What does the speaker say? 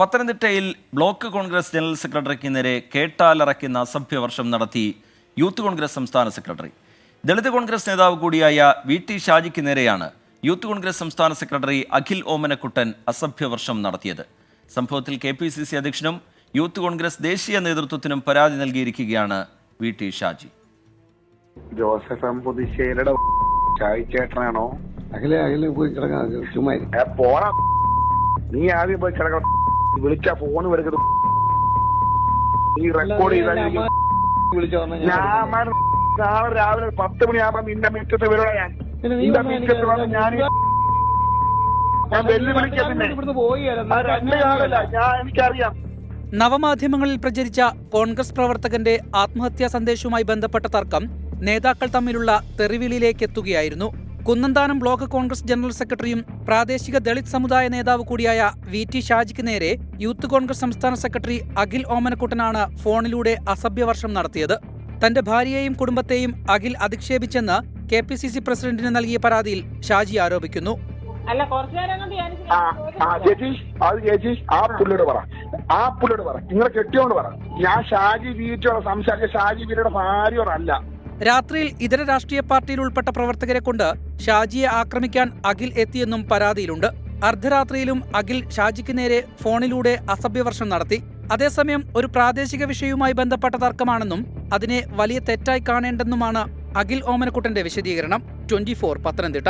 പത്തനംതിട്ടയിൽ block Congress general സെക്രട്ടറിക്ക് നേരെ കേട്ടാലറയ്ക്കുന്ന അസഭ്യവർഷം നടത്തി യൂത്ത് കോൺഗ്രസ് സംസ്ഥാന സെക്രട്ടറി. ദളിത് കോൺഗ്രസ് നേതാവ് കൂടിയായ വി ടി ഷാജിക്ക് നേരെയാണ് യൂത്ത് കോൺഗ്രസ് സംസ്ഥാന സെക്രട്ടറി അഖിൽ ഓമനക്കുട്ടൻ അസഭ്യവർഷം നടത്തിയത്. സംഭവത്തിൽ കെ പി സി സി അധ്യക്ഷനും യൂത്ത് കോൺഗ്രസ് ദേശീയ നേതൃത്വത്തിനും പരാതി നൽകിയിരിക്കുകയാണ് V T Shaji. Joseph M പുതുശ്ശേരിയുടെ ചായച്ചേട്ടനാണോ അഖിലെ അഖിലെ പോയി കിടക്കാൻ ചുമ്മാ. നീ ആദ്യം പോയി കിടക്കണം വിളിച്ച ഫോൺ എടുക്കത് ഈ റെക്കോർഡ് ചെയ്താൽ ഞാൻ നാളെ രാവിലെ പത്ത് മണിയാകുമ്പോ നിന്റെ മിറ്റത്ത് വരുവാ ഞാൻ. നിന്റെ മിറ്റത്ത് വന്ന് ഞാൻ ഞാൻ വെല്ലുവിളിക്കത്തില്ലേ പിന്നെ അത് രണ്ട് കാലല്ല ഞാൻ എനിക്കറിയാം. നവമാധ്യമങ്ങളിൽ പ്രചരിച്ച കോൺഗ്രസ് പ്രവർത്തകന്റെ ആത്മഹത്യാ സന്ദേശവുമായി ബന്ധപ്പെട്ട തർക്കം നേതാക്കൾ തമ്മിലുള്ള തെറിവിളിയിലേക്ക് എത്തുകയായിരുന്നു കുന്നന്താനം ബ്ലോക്ക് കോൺഗ്രസ് ജനറൽ സെക്രട്ടറിയും പ്രാദേശിക ദളിത് സമുദായ നേതാവ് കൂടിയായ വി ടി ഷാജിക്ക് നേരെ യൂത്ത് കോൺഗ്രസ് സംസ്ഥാന സെക്രട്ടറി അഖിൽ ഓമനക്കുട്ടനാണ് ഫോണിലൂടെ അസഭ്യവർഷം നടത്തിയത്. തന്റെ ഭാര്യയെയും കുടുംബത്തെയും അഖിൽ അധിക്ഷേപിച്ചെന്ന് കെ പി സി സി പ്രസിഡന്റിന് നൽകിയ പരാതിയിൽ ഷാജി ആരോപിക്കുന്നു. അല്ല കുറച്ചു നേരം ആ ആ ചേച്ചി അത് ചേച്ചി ആ പുള്ളിയോട് പറ. ആ പുള്ളിയോട് പറ. നിങ്ങളെ കെട്ടിയോണ്ട് പറ. ഞാൻ ഷാജി വീട്ടിലുള്ള സംസാരിച്ച ഷാജി വീരയുടെ ഭാര്യയോടല്ല. രാത്രിയിൽ ഇതര രാഷ്ട്രീയ പാർട്ടിയിൽ ഉൾപ്പെട്ട പ്രവർത്തകരെ കൊണ്ട് ഷാജിയെ ആക്രമിക്കാൻ അഖിൽ എത്തിയെന്നും പരാതിയിലുണ്ട്. അർദ്ധരാത്രിയിലും അഖിൽ ഷാജിക്ക് നേരെ ഫോണിലൂടെ അസഭ്യവർഷം നടത്തി. അതേസമയം ഒരു പ്രാദേശിക വിഷയവുമായി ബന്ധപ്പെട്ട തർക്കമാണെന്നും അതിനെ വലിയ തെറ്റായി കാണേണ്ടെന്നുമാണ് അഖിൽ ഓമനക്കുട്ടന്റെ വിശദീകരണം. ട്വന്റി പത്തനംതിട്ട.